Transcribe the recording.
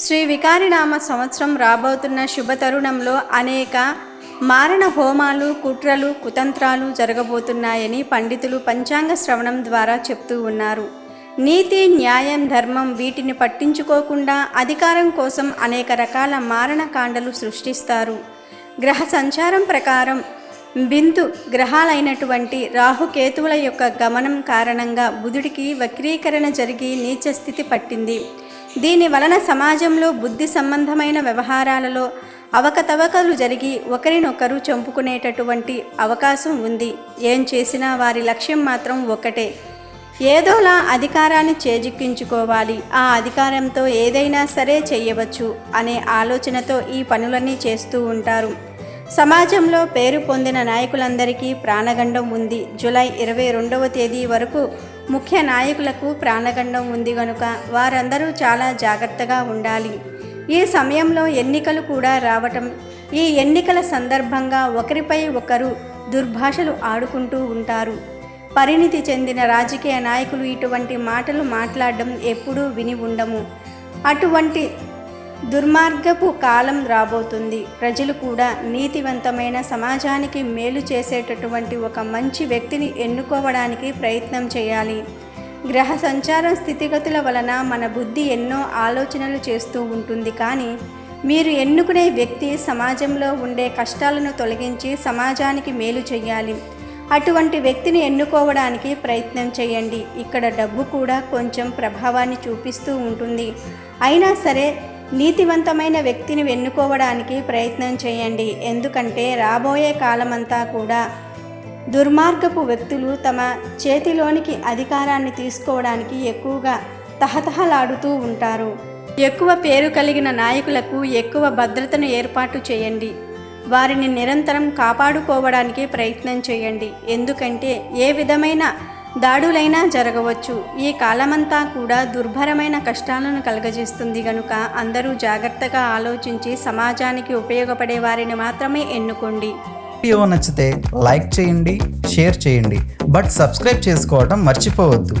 శ్రీ వికారినామ సంవత్సరం రాబోతున్న శుభ తరుణంలో అనేక మారణ హోమాలు కుట్రలు కుతంత్రాలు జరగబోతున్నాయని పండితులు పంచాంగ శ్రవణం ద్వారా చెప్తూ ఉన్నారు. నీతి న్యాయం ధర్మం వీటిని పట్టించుకోకుండా అధికారం కోసం అనేక రకాల మారణ కాండలు సృష్టిస్తారు. గ్రహ సంచారం ప్రకారం బిందు గ్రహాలైనటువంటి రాహుకేతువుల యొక్క గమనం కారణంగా బుధుడికి వక్రీకరణ జరిగి నీచ స్థితి పట్టింది. దీని వలన సమాజంలో బుద్ధి సంబంధమైన వ్యవహారాలలో అవకతవకలు జరిగి ఒకరినొకరు చంపుకునేటటువంటి అవకాశం ఉంది. ఏం చేసినా వారి లక్ష్యం మాత్రం ఒకటే ఏదోలా అధికారాన్ని చేజిక్కించుకోవాలి. ఆ అధికారంతో ఏదైనా సరే చేయవచ్చు అనే ఆలోచనతో ఈ పనులన్నీ చేస్తూ ఉంటారు. సమాజంలో పేరు పొందిన నాయకులందరికీ ప్రాణగండం ఉంది. జూలై ఇరవై రెండవ తేదీ వరకు ముఖ్య నాయకులకు ప్రాణగండం ఉంది గనుక వారందరూ చాలా జాగ్రత్తగా ఉండాలి. ఈ సమయంలో ఎన్నికలు కూడా రావటం ఈ ఎన్నికల సందర్భంగా ఒకరిపై ఒకరు దుర్భాషలు ఆడుకుంటూ ఉంటారు. పరిణితి చెందిన రాజకీయ నాయకులు ఇటువంటి మాటలు మాట్లాడడం ఎప్పుడూ విని ఉండము. అటువంటి దుర్మార్గపు కాలం రాబోతుంది. ప్రజలు కూడా నీతివంతమైన సమాజానికి మేలు చేసేటటువంటి ఒక మంచి వ్యక్తిని ఎన్నుకోవడానికి ప్రయత్నం చేయాలి. గ్రహ సంచారం స్థితిగతుల వలన మన బుద్ధి ఎన్నో ఆలోచనలు చేస్తూ ఉంటుంది. కానీ మీరు ఎన్నుకునే వ్యక్తి సమాజంలో ఉండే కష్టాలను తొలగించి సమాజానికి మేలు చేయాలి. అటువంటి వ్యక్తిని ఎన్నుకోవడానికి ప్రయత్నం చేయండి. ఇక్కడ డబ్బు కూడా కొంచెం ప్రభావాన్ని చూపిస్తూ ఉంటుంది. అయినా సరే నీతివంతమైన వ్యక్తిని ఎన్నుకోవడానికి ప్రయత్నం చేయండి. ఎందుకంటే రాబోయే కాలమంతా కూడా దుర్మార్గపు వ్యక్తులు తమ చేతిలోనికి అధికారాన్ని తీసుకోవడానికి ఎక్కువగా తహతహలాడుతూ ఉంటారు. ఎక్కువ పేరు కలిగిన నాయకులకు ఎక్కువ భద్రతను ఏర్పాటు చేయండి. వారిని నిరంతరం కాపాడుకోవడానికి ప్రయత్నం చేయండి. ఎందుకంటే ఏ విధమైన దాడులైనా జరగవచ్చు. ఈ కాలమంతా కూడా దుర్భరమైన కష్టాలను కలగజేస్తుంది గనుక అందరూ జాగ్రత్తగా ఆలోచించి సమాజానికి ఉపయోగపడే వారిని మాత్రమే ఎన్నుకోండి. వీడియో నచ్చితే లైక్ చేయండి షేర్ చేయండి. బట్ సబ్స్క్రైబ్ చేసుకోవడం మర్చిపోవద్దు.